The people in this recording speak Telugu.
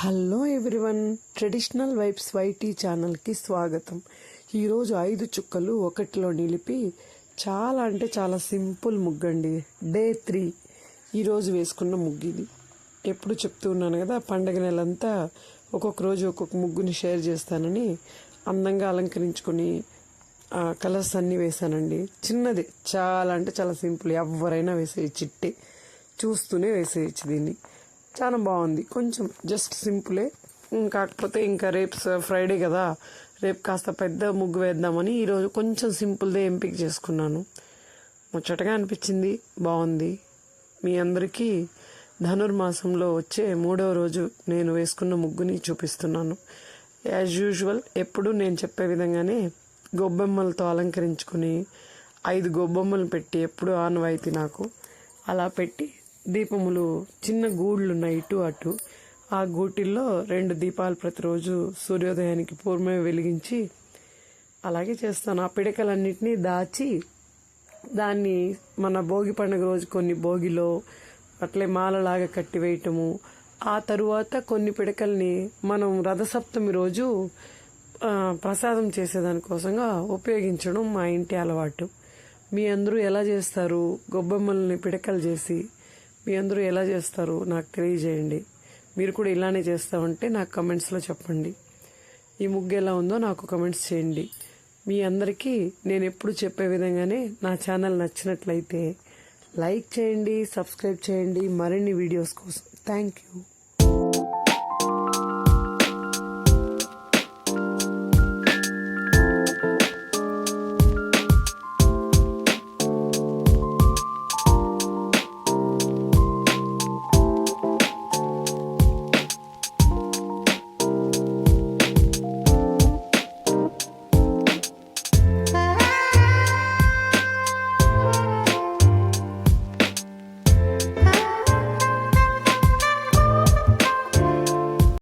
Hello everyone. Traditional vibes YT ఛానల్కి స్వాగతం. ఈరోజు ఐదు చుక్కలు ఒకటిలో నిలిపి చాలా అంటే చాలా సింపుల్ ముగ్గండి. Day three. ఈరోజు వేసుకున్న ముగ్గు ఇది ఎప్పుడు చెప్తూ ఉన్నాను కదా పండగ నెలంతా ఒక్కొక్క రోజు ఒక్కొక్క ముగ్గుని షేర్ చేస్తానని అందంగా అలంకరించుకొని ఆ కలర్స్ అన్నీ వేసానండి చిన్నది చాలా అంటే చాలా సింపుల్. ఎవరైనా వేసేయచ్చు చిట్టి చూస్తూనే వేసేయచ్చు దీన్ని. చాలా బాగుంది. కొంచెం జస్ట్ సింపులే. కాకపోతే ఇంకా రేపు ఫ్రైడే uh, కదా. రేపు కాస్త పెద్ద ముగ్గు వేద్దామని ఈరోజు కొంచెం సింపుల్దే ఎంపిక చేసుకున్నాను. ముచ్చటగా అనిపించింది. బాగుంది. మీ అందరికీ ధనుర్మాసంలో వచ్చే మూడవ రోజు నేను వేసుకున్న ముగ్గుని చూపిస్తున్నాను. యాజ్ యూజువల్ ఎప్పుడు నేను చెప్పే విధంగానే గొబ్బెమ్మలతో అలంకరించుకుని ఐదు గొబ్బెమ్మలు పెట్టి ఎప్పుడు ఆనవాయితీ నాకు. అలా పెట్టి దీపములు చిన్న గూళ్ళు ఉన్నాయి ఇటు అటు. ఆ గూటిల్లో రెండు దీపాలు ప్రతిరోజు సూర్యోదయానికి పూర్వమే వెలిగించి అలాగే చేస్తాను. ఆ పిడకలన్నింటినీ దాచి దాన్ని మన భోగి పండుగ రోజు కొన్ని భోగిలో అట్లే మాలలాగా కట్టి వేయటము ఆ తరువాత కొన్ని పిడకల్ని మనం రథసప్తమి రోజు ప్రసాదం ప్రసాదం చేసేదానికోసంగా ఉపయోగించడం మా ఇంటి అలవాటు. మీ అందరూ ఎలా చేస్తారు? గొబ్బెమ్మల్ని పిడకలు చేసి మీ అందరూ ఎలా చేస్తారు నాకు తెలియజేయండి. మీరు కూడా ఇలానే చేస్తా ఉంటే నాకు కమెంట్స్లో చెప్పండి. ఈ ముగ్గు ఎలా ఉందో నాకు కమెంట్స్ చేయండి. మీ అందరికీ నేను ఎప్పుడు చెప్పే విధంగానే నా ఛానల్ నచ్చినట్లయితే లైక్ చేయండి సబ్స్క్రైబ్ చేయండి. మరిన్ని వీడియోస్ కోసం. Thank you